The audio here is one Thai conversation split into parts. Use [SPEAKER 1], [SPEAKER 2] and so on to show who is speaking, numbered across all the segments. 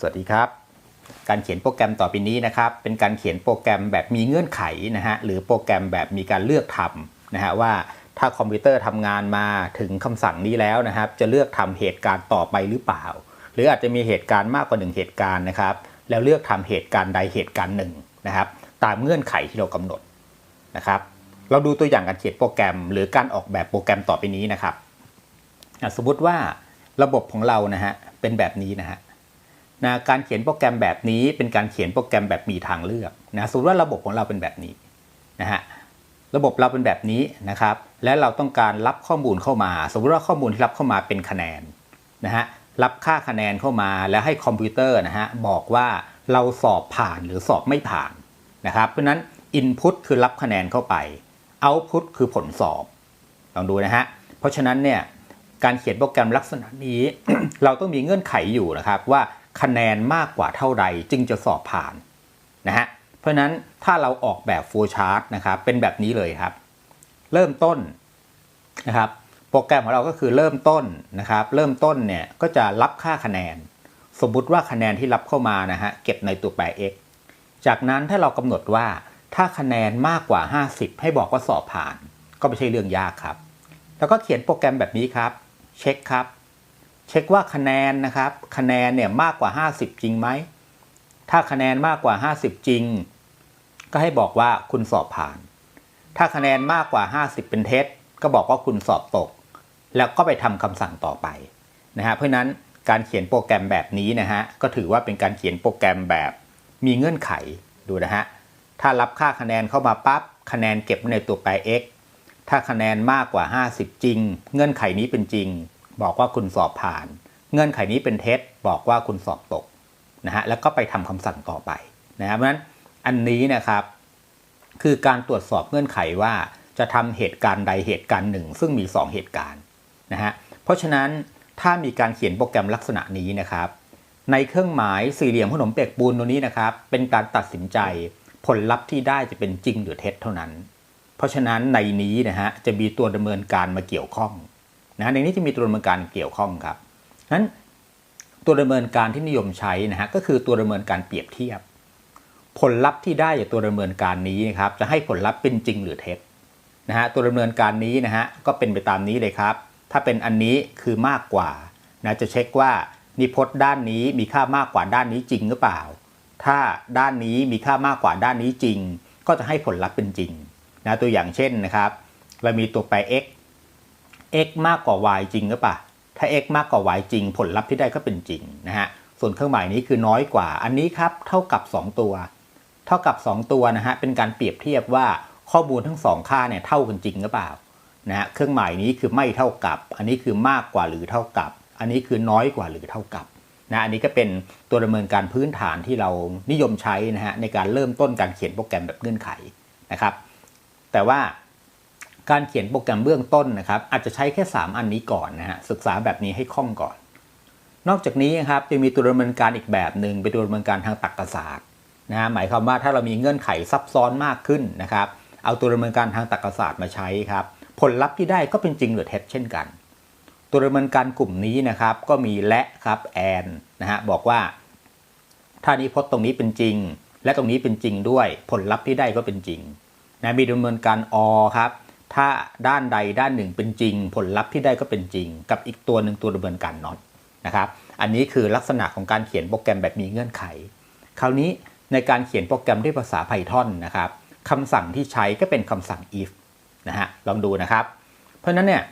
[SPEAKER 1] สวัสดีครับ การเขียนโปรแกรมต่อไปนี้นะครับ เป็นการเขียนโปรแกรมแบบมีเงื่อนไขนะฮะหรือโปรแกรมแบบมีการเลือกทำนะฮะว่าถ้าคอมพิวเตอร์ทำงานมาถึงคำสั่งนี้แล้วนะครับ จะเลือกทำเหตุการณ์ต่อไปหรือเปล่า หรืออาจจะมีเหตุการณ์มากกว่าหนึ่งเหตุการณ์นะครับ แล้วเลือกทำเหตุการณ์ใดเหตุการณ์หนึ่งนะครับ ตามเงื่อนไขที่เรากำหนดนะครับ เราดูตัวอย่างการเขียนโปรแกรม หรือการออกแบบโปรแกรมต่อไปนี้นะครับสมมติว่าระบบของเรานะฮะเป็นแบบนี้นะฮะ นะการเขียนโปรแกรมแบบนี้เป็นการเขียนโปรแกรมแบบมีทางเลือกนะสมมติว่าระบบของเราเป็นแบบนี้นะฮะระบบเราเป็นแบบนี้นะครับ และเราต้องการรับข้อมูลเข้ามา สมมติว่าข้อมูลที่รับเข้ามาเป็นคะแนนนะฮะรับค่าคะแนนเข้ามาแล้วให้คอมพิวเตอร์นะฮะบอกว่าเราสอบผ่านหรือสอบไม่ผ่านนะครับเพราะนั้น Input คือรับคะแนนเข้าไป Output คือผลสอบลองดูนะฮะเพราะฉะนั้นเนี่ยการเขียนโปรแกรมลักษณะนี้ เราต้องมีเงื่อนไขอยู่นะครับว่า คะแนนมากกว่าเท่าใดจึงจะสอบผ่านนะฮะเพราะนั้นถ้าเราออกแบบโฟล์ชาร์ตนะครับเป็นแบบนี้เลยครับ เริ่มต้นนะครับโปรแกรมของเราก็คือเริ่มต้นนะครับ เริ่มต้นเนี่ยก็จะรับค่าคะแนน สมมุติว่าคะแนนที่รับเข้ามานะฮะเก็บในตัวแปร x จากนั้นถ้าเรากำหนดว่าถ้าคะแนนมากกว่า 50 ให้บอกว่าสอบผ่าน ก็ไม่ใช่เรื่องยากครับ แล้วก็เขียนโปรแกรมแบบนี้ครับ เช็คครับ เช็คว่าคะแนนนะครับ คะแนนเนี่ยมากกว่า 50 จริงไหม ถ้าคะแนนมากกว่า 50 จริง ก็ให้บอกว่าคุณสอบผ่าน ถ้าคะแนนมากกว่า 50 เป็นเท็จ ก็บอกว่าคุณสอบตก แล้วก็ไปทำคำสั่งต่อไปนะฮะเพราะนั้นการเขียนโปรแกรมแบบนี้นะฮะก็ถือว่าเป็นการเขียนโปรแกรมแบบมีเงื่อนไขดูนะฮะถ้ารับค่าคะแนนเข้ามาปั๊บคะแนนเก็บในตัวแปร x ถ้าคะแนนมากกว่า 50 จริง เงื่อนไขนี้เป็นจริง บอกว่าคุณสอบผ่าน เงื่อนไขนี้เป็นเท็จบอกว่าคุณสอบตกนะฮะแล้วก็ไปทำคำสั่งต่อไปนะเพราะฉะนั้นอันนี้นะครับ คือการตรวจสอบเงื่อนไขว่าจะทำเหตุการณ์ใดเหตุการณ์หนึ่ง ซึ่งมี 2 เหตุการณ์นะฮะเพราะฉะนั้นถ้ามีการเขียนโปรแกรมลักษณะนี้นะครับ ในเครื่องหมายสี่เหลี่ยมขนมเปียกปูนตัวนี้นะครับ เป็นการตัดสินใจผลลัพธ์ที่ได้จะเป็นจริงหรือเท็จเท่านั้น เพราะฉะนั้นในนี้นะฮะจะมีตัวดำเนินการมาเกี่ยวข้อง นะในนี้จะมีตัวดำเนินการเกี่ยวข้องครับนั้นตัวดำเนินการที่นิยมใช้นะฮะก็คือตัวดำเนินการเปรียบเทียบ ผลลัพธ์ที่ได้จากตัวดำเนินการนี้นะครับจะให้ผลลัพธ์เป็นจริงหรือเท็จนะฮะตัวดำเนินการนี้นะฮะก็เป็นไปตามนี้เลยครับ ถ้าเป็นอันนี้คือมากกว่านะจะเช็คว่านิพจน์ด้านนี้มีค่ามากกว่าด้านนี้จริงหรือเปล่า ถ้าด้านนี้มีค่ามากกว่าด้านนี้จริง ก็จะให้ผลลัพธ์เป็นจริงนะตัวอย่างเช่นนะครับ เรามีตัวแปร x x มากกว่า y จริงหรือเปล่าถ้า x มากกว่า y จริง ผลลัพธ์ที่ได้ก็เป็นจริงนะฮะส่วนเครื่องหมายนี้คือน้อยกว่า อันนี้ครับเท่ากับ 2 ตัว เท่ากับ 2 ตัวนะฮะเป็นการเปรียบเทียบว่าข้อมูลทั้ง 2 ค่าเนี่ยเท่ากันจริงหรือเปล่านะฮะเครื่องหมายนี้คือไม่เท่ากับ อันนี้คือมากกว่าหรือเท่ากับ อันนี้คือน้อยกว่าหรือเท่ากับนะอันนี้ก็เป็นตัวดำเนินการพื้นฐานที่เรานิยมใช้นะฮะในการเริ่มต้นการเขียนโปรแกรมแบบเงื่อนไขนะครับ แต่ว่า การเขียนโปรแกรมเบื้องต้นนะครับอาจจะใช้แค่ 3 อันนี้ก่อนนะฮะศึกษาแบบนี้ให้คล่องก่อน นอกจากนี้นะครับจะมีตัวดำเนินการอีกแบบหนึ่งเป็นตัวดำเนินการทางตรรกศาสตร์นะฮะหมายความว่าถ้าเรามีเงื่อนไขซับซ้อนมากขึ้นนะครับเอาตัวดำเนินการทางตรรกศาสตร์มาใช้ครับผลลัพธ์ที่ได้ก็เป็นจริงหรือเท็จเช่นกัน ตัวดำเนินการกลุ่มนี้นะครับก็มีและครับแอนนะฮะบอกว่าถ้านิพจน์ตรงนี้เป็นจริง และตรงนี้เป็นจริงด้วยผลลัพธ์ที่ได้ก็เป็นจริงนะมีดำเนินการอครับ ถ้าด้านใดด้านหนึ่งเป็นจริง ผลลัพธ์ที่ได้ก็เป็นจริง กับอีกตัวหนึ่งตัวดำเนินการน็อตนะครับอันนี้คือลักษณะของการเขียนโปรแกรมแบบมีเงื่อนไข คราวนี้ในการเขียนโปรแกรมด้วยภาษา Python นะครับคำสั่งที่ใช้ก็เป็นคำสั่ง if นะฮะลองดูนะครับ เพราะนั้นเนี่ย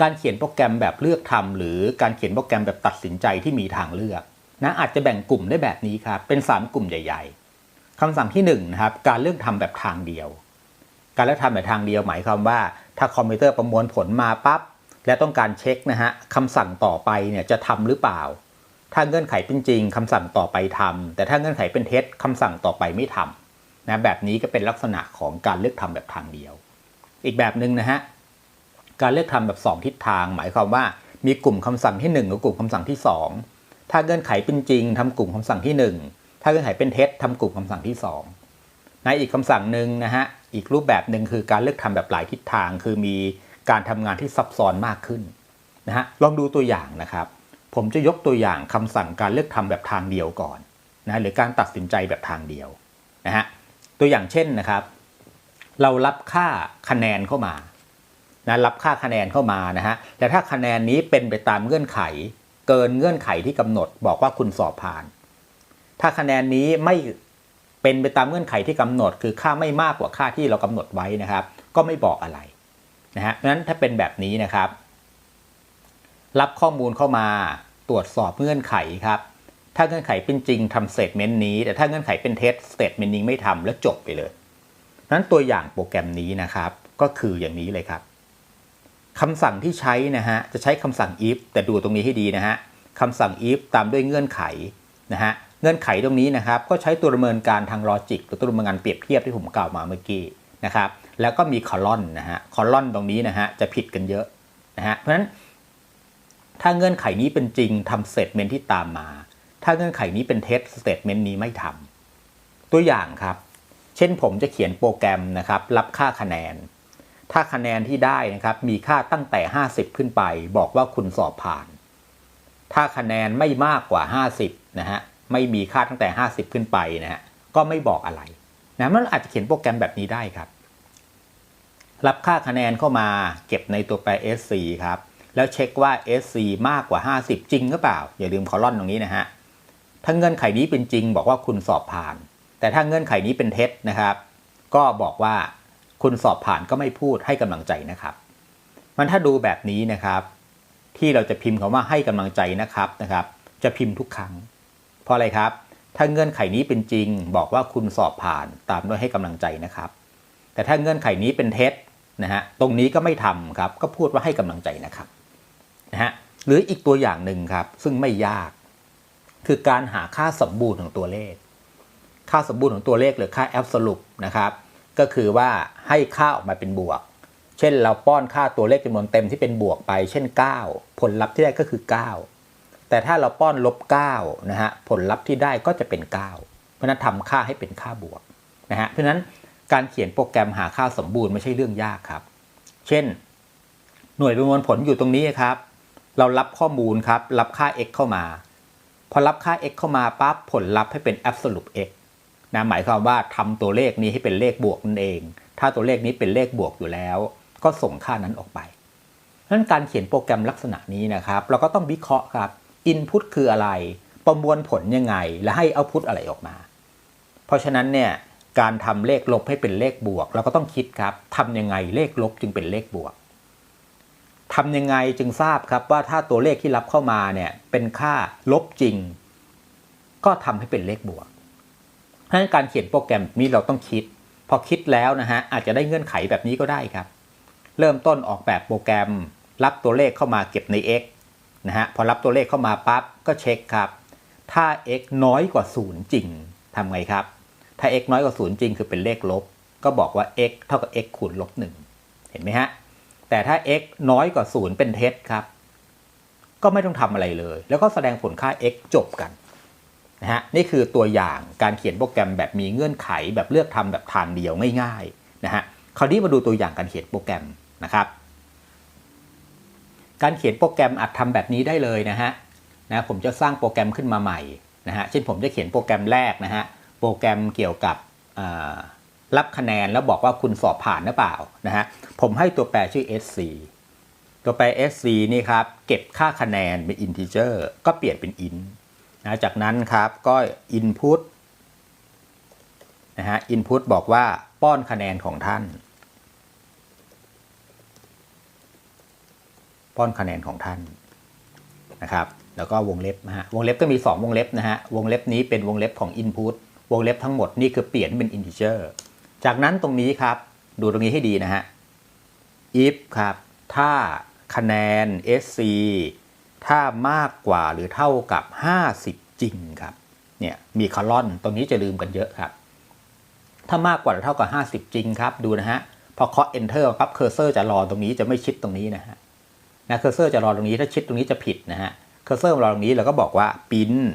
[SPEAKER 1] การเขียนโปรแกรมแบบเลือกทำหรือการเขียนโปรแกรมแบบตัดสินใจที่มีทางเลือกนะอาจจะแบ่งกลุ่มได้แบบนี้ครับเป็น 3 กลุ่มใหญ่ ๆคำสั่งที่1นนะครับการเลือกทำแบบทางเดียว การเลือกทำแบบทางเดียวหมายความว่า ถ้าคอมพิวเตอร์ประมวลผลมาปั๊บและต้องการเช็คนะฮะคำสั่งต่อไปเนี่ยจะทำหรือเปล่า ถ้าเงื่อนไขเป็นจริงคำสั่งต่อไปทำแต่ถ้าเงื่อนไขเป็นเท็จคำสั่งต่อไปไม่ทำนะแบบนี้ก็เป็นลักษณะของการเลือกทำแบบทางเดียว อีกแบบหนึ่งนะฮะการเลือกทำแบบ 2 ทิศทาง หมายความว่ามีกลุ่มคำสั่งที่ 1 กับกลุ่มคำสั่งที่ 2 ถ้าเงื่อนไขเป็นจริงทำกลุ่มคำสั่งที่ 1 ถ้าเงื่อนไขเป็นเท็จทำกลุ่มคำสั่งที่ 2 ในอีกคำสั่งหนึ่งนะฮะอีกรูปแบบหนึ่งคือการเลือกทำแบบหลายทิศทาง คือมีการทำงานที่ซับซ้อนมากขึ้นนะฮะลองดูตัวอย่างนะครับ ผมจะยกตัวอย่างคำสั่งการเลือกทำแบบทางเดียวก่อนนะหรือการตัดสินใจแบบทางเดียวนะฮะตัวอย่างเช่นนะครับ เรารับค่าคะแนนเข้ามานะรับค่าคะแนนเข้ามานะฮะแต่ถ้าคะแนนนี้เป็นไปตามเงื่อนไข เกินเงื่อนไขที่กำหนดบอกว่าคุณสอบผ่าน ถ้าคะแนนนี้ไม่ เป็นไปตามเงื่อนไขที่กำหนด คือค่าไม่มากกว่าค่าที่เรากำหนดไว้นะครับ ก็ไม่บอกอะไรนะฮะเพราะนั้นถ้าเป็นแบบนี้นะครับ รับข้อมูลเข้ามาตรวจสอบเงื่อนไขครับ ถ้าเงื่อนไขเป็นจริงทำสเตทเมนต์นี้ แต่ถ้าเงื่อนไขเป็นเท็จสเตทเมนต์นี้ไม่ทำแล้วจบไปเลยนั้นตัวอย่างโปรแกรมนี้นะครับ ก็คืออย่างนี้เลยครับคำสั่งที่ใช้นะฮะจะใช้คำสั่ง if แต่ดูตรงนี้ให้ดีนะฮะคำสั่ง if ตามด้วยเงื่อนไขนะฮะ เงื่อนไขตรงนี้นะครับก็ใช้ตัวดำเนินการทางลอจิกหรือตัวดำเนินการเปรียบเทียบที่ผมกล่าวมาเมื่อกี้นะครับแล้วก็มีคอลอนนะฮะคอลอนตรงนี้นะฮะจะผิดกันเยอะนะฮะเพราะฉะนั้น ถ้าเงื่อนไขนี้เป็นจริงทำสเตทเมนที่ตามมา ถ้าเงื่อนไขนี้เป็นเท็จสเตทเมนต์นี้ไม่ทำตัวอย่างครับ เช่นผมจะเขียนโปรแกรมนะครับรับค่าคะแนน ถ้าคะแนนที่ได้นะครับมีค่าตั้งแต่ 50 ขึ้นไป บอกว่าคุณสอบผ่าน ถ้าคะแนนไม่มากกว่า 50นะฮะ ไม่มีค่าตั้งแต่ 50 ขึ้นไปนะฮะก็ไม่บอกอะไรนะมันอาจจะเขียนโปรแกรมแบบนี้ได้ครับ รับค่าคะแนนเข้ามาเก็บในตัวแปร SC ครับ แล้วเช็คว่า SC มากกว่า 50 จริงหรือเปล่า อย่าลืมคอลอนตรงนี้นะฮะถ้าเงื่อนไขนี้เป็นจริง บอกว่าคุณสอบผ่าน แต่ถ้าเงื่อนไขนี้เป็นเท็จนะครับ ก็บอกว่าคุณสอบผ่านก็ไม่พูดให้กำลังใจนะครับ มันถ้าดูแบบนี้นะครับ ที่เราจะพิมพ์คำว่าให้กำลังใจนะครับนะครับ จะพิมพ์ทุกครั้ง เพราะอะไรครับ ถ้าเงื่อนไขนี้เป็นจริง บอกว่าคุณสอบผ่านตามด้วยให้กำลังใจนะครับ แต่ถ้าเงื่อนไขนี้เป็นเท็จนะฮะตรงนี้ก็ไม่ทำครับ ก็พูดว่าให้กำลังใจนะครับนะฮะหรืออีกตัวอย่างหนึ่งครับ ซึ่งไม่ยาก คือการหาค่าสมบูรณ์ของตัวเลข ค่าสมบูรณ์ของตัวเลขหรือค่าแอบสรุปนะครับ ก็คือว่าให้ค่าออกมาเป็นบวก เช่นเราป้อนค่าตัวเลขจำนวนเต็มที่เป็นบวกไป เช่น 9 ผลลัพธ์ที่ได้ก็คือ 9 แต่ถ้าเราป้อนลบ9นะฮะผลลัพธ์ที่ได้ก็จะเป็น 9 เพราะนั้นทำค่าให้เป็นค่าบวกนะฮะเพราะนั้นการเขียนโปรแกรมหาค่าสมบูรณ์ไม่ใช่เรื่องยากครับ เช่น หน่วยประมวลผลอยู่ตรงนี้ครับ เรารับข้อมูลครับ รับค่า x เข้ามา พอรับค่า x เข้ามาปั๊บผลลัพธ์ให้เป็น absolute x นะหมายความว่าทำตัวเลขนี้ให้เป็นเลขบวกนั่นเอง ถ้าตัวเลขนี้เป็นเลขบวกอยู่แล้ว ก็ส่งค่านั้นออกไปนั้นการเขียนโปรแกรมลักษณะนี้นะครับ เราก็ต้องวิเคราะห์ครับ input คืออะไร ประมวลผลยังไง และให้ output อะไรออกมา เพราะฉะนั้นเนี่ยการทำเลขลบให้เป็นเลขบวก เราก็ต้องคิดครับทำยังไงเลขลบจึงเป็นเลขบวกทำยังไงจึงทราบครับว่าถ้าตัวเลขที่รับเข้ามาเนี่ยเป็นค่าลบจริง ก็ทำให้เป็นเลขบวกเพราะฉะนั้นการเขียนโปรแกรมนี้เราต้องคิด พอคิดแล้วนะฮะอาจจะได้เงื่อนไขแบบนี้ก็ได้ครับ เริ่มต้นออกแบบโปรแกรม รับตัวเลขเข้ามาเก็บใน x นะฮะพอรับตัวเลขเข้ามาปั๊บก็เช็คครับ ถ้า x น้อยกว่า 0 จริงทำไงครับ ถ้า x น้อยกว่า 0 จริงคือเป็นเลขลบ ก็บอกว่า x เท่ากับ x คูณลบ1เห็นไหมฮะ แต่ถ้า x น้อยกว่า 0 เป็นเท็จครับ ก็ไม่ต้องทำอะไรเลย แล้วก็แสดงผลค่า x จบกันนะฮะนี่คือตัวอย่างการเขียนโปรแกรมแบบมีเงื่อนไขแบบเลือกทำแบบทางเดียวง่ายๆนะฮะคราวนี้มาดูตัวอย่างการเขียนโปรแกรมนะครับ การเขียนโปรแกรมอาจทำแบบนี้ได้เลยนะฮะนะผมจะสร้างโปรแกรมขึ้นมาใหม่นะฮะเช่นผมจะเขียนโปรแกรมแรกนะฮะโปรแกรมเกี่ยวกับรับคะแนนแล้วบอกว่าคุณสอบผ่านหรือเปล่านะฮะผมให้ตัวแปรชื่อ sc ตัวแปร sc นี่ครับเก็บค่าคะแนนเป็น integer ก็เปลี่ยนเป็น int นะจากนั้นครับก็ input นะฮะ input บอกว่าป้อนคะแนนของท่าน ป้อนคะแนนของท่านนะครับ แล้วก็วงเล็บนะฮะ วงเล็บก็มี 2 วงเล็บนะฮะ วงเล็บนี้เป็นวงเล็บของ input วงเล็บทั้งหมดนี่คือเปลี่ยนเป็น integer จากนั้นตรงนี้ครับ ดูตรงนี้ให้ดีนะฮะ if ครับ ถ้าคะแนน sc ถ้ามากกว่าหรือเท่ากับ 50 จริงครับ เนี่ยมีคอลอนตรงนี้จะลืมกันเยอะครับ ถ้ามากกว่าหรือเท่ากับ 50 จริงครับ ดูนะฮะ พอเคาะ enter ปั๊บเคอร์เซอร์จะรอตรงนี้จะไม่ชิดตรงนี้นะฮะ นะเคอร์เซอร์จะรอตรงนี้ถ้าชิดตรงนี้จะผิดนะฮะเคอร์เซอร์รอตรงนี้เราก็บอกว่าพิมพ์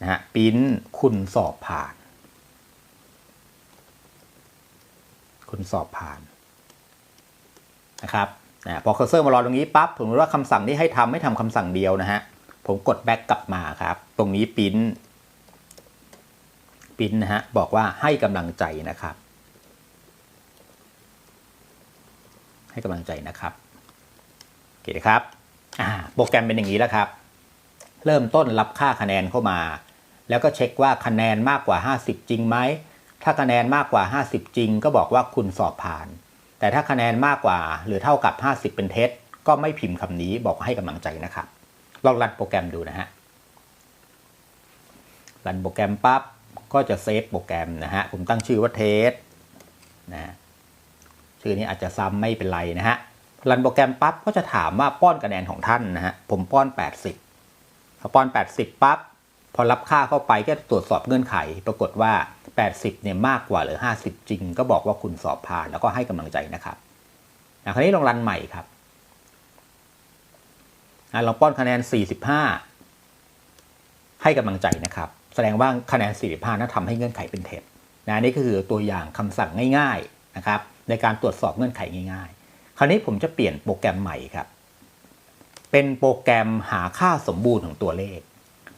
[SPEAKER 1] นะฮะพิมพ์คุณสอบผ่าน คุณสอบผ่านนะครับนะพอเคอร์เซอร์มารอตรงนี้ปั๊บผมรู้ว่าคำสั่งที่ให้ทำให้ทำคำสั่งเดียวนะฮะผมกดแบ็กกลับมาครับ ตรงนี้ปิ้นปิ้นนะฮะบอกว่าให้กำลังใจนะครับ ให้กำลังใจนะครับ เคครับโปรแกรมเป็นอย่างนี้แล้วครับ เริ่มต้นรับค่าคะแนนเข้ามา แล้วก็เช็คว่าคะแนนมากกว่า 50 จริงไหม ถ้าคะแนนมากกว่า 50 จริง ก็บอกว่าคุณสอบผ่าน แต่ถ้าคะแนนมากกว่าหรือเท่ากับ 50 เป็นเท็จ ก็ไม่พิมพ์คำนี้บอกให้กำลังใจนะครับ ลองรันโปรแกรมดูนะฮะ รันโปรแกรมปั๊บ ก็จะเซฟโปรแกรมนะฮะ ผมตั้งชื่อว่าเทสนะ ชื่อนี้อาจจะซ้ำไม่เป็นไรนะฮะ รันโปรแกรมปั๊บก็จะถามว่าป้อนคะแนนของท่านนะฮะผมป้อน 80พอป้อน 80ปั๊บพอรับค่าเข้าไปก็ตรวจสอบเงื่อนไข ปรากฏว่า 80เนี่ยมากกว่าหรือ 50 จริง ก็บอกว่าคุณสอบผ่านแล้วก็ให้กำลังใจนะครับอะคราวนี้ลองรันใหม่ครับเราป้อนคะแนน 45 ให้กำลังใจนะครับ แสดงว่าคะแนน 45นั้นทำให้เงื่อนไขเป็นเท็จนะนี่ก็คือตัวอย่างคำสั่งง่าย ๆนะครับ ในการตรวจสอบเงื่อนไขง่าย ๆ คราวนี้ผมจะเปลี่ยนโปรแกรมใหม่ครับ เป็นโปรแกรมหาค่าสมบูรณ์ของตัวเลข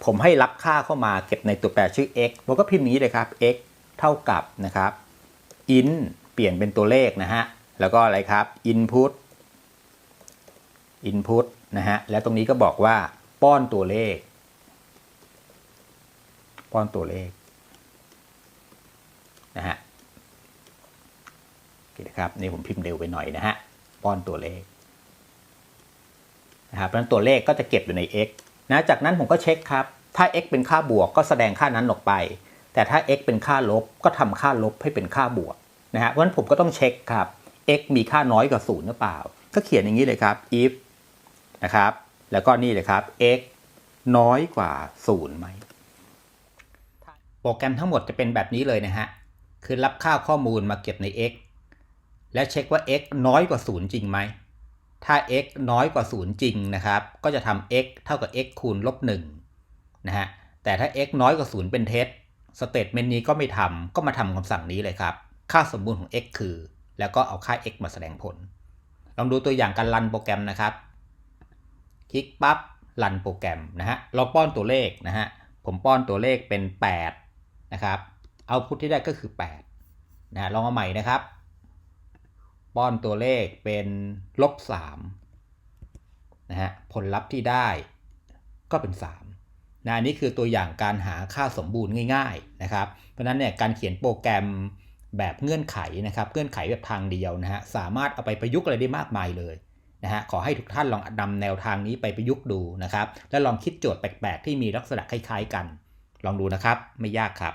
[SPEAKER 1] ผมให้รับค่าเข้ามาเก็บในตัวแปรชื่อ x ผมก็พิมพ์นี้เลยครับ x เท่ากับนะครับ in เปลี่ยนเป็นตัวเลขนะฮะ แล้วก็อะไรครับ input input นะฮะ แล้วตรงนี้ก็บอกว่าป้อนตัวเลข ป้อนตัวเลขนะฮะโอเคครับ นี่ผมพิมพ์เร็วไปหน่อยนะฮะ ป้อนตัวเลขนะครับเพราะฉะนั้นตัวเลขก็จะเก็บอยู่ใน x นะจากนั้นผมก็เช็คครับ ถ้า x เป็นค่าบวกก็แสดงค่านั้นออกไป แต่ถ้า x เป็นค่าลบก็ทำค่าลบให้เป็นค่าบวกนะฮะเพราะฉะนั้นผมก็ต้องเช็คครับ x มีค่าน้อยกว่าศูนย์หรือเปล่า ก็เขียนอย่างนี้เลยครับ if นะครับ แล้วก็นี่เลยครับ x น้อยกว่าศูนย์ไหมโปรแกรมทั้งหมดจะเป็นแบบนี้เลยนะฮะคือรับค่าข้อมูลมาเก็บใน x และเช็คว่า x น้อยกว่าศูนย์จริงไหม ถ้า x น้อยกว่าศูนย์จริงนะครับ ก็จะทำ x เท่ากับ x คูณลบ1นะฮะ แต่ถ้า x น้อยกว่าศูนย์เป็นเท็จสเตทเมนต์นี้ก็ไม่ทำก็มาทำคำสั่งนี้เลยครับ ค่าสมบูรณ์ของ x คือ แล้วก็เอาค่า x มาแสดงผล ลองดูตัวอย่างการรันโปรแกรมนะครับ คลิกปั๊บรันโปรแกรมนะฮะ เราป้อนตัวเลขนะฮะ ผมป้อนตัวเลขเป็น 8 นะครับ เอาพุทที่ได้ก็คือ 8 นะฮะ ลองเอาใหม่นะครับ ป้อนตัวเลขเป็นลบ3นะฮะผลลัพธ์ที่ได้ก็เป็น3นะอันนี้คือตัวอย่างการหาค่าสมบูรณ์ง่ายๆนะครับเพราะฉะนั้นเนี่ยการเขียนโปรแกรมแบบเงื่อนไขนะครับเงื่อนไขแบบทางเดียวนะฮะสามารถเอาไปประยุกต์อะไรได้มากมายเลยนะฮะขอให้ทุกท่านลองนำแนวทางนี้ไปประยุกต์ดูนะครับ และลองคิดโจทย์แปลกๆ ที่มีลักษณะคล้ายๆกัน ลองดูนะครับไม่ยากครับ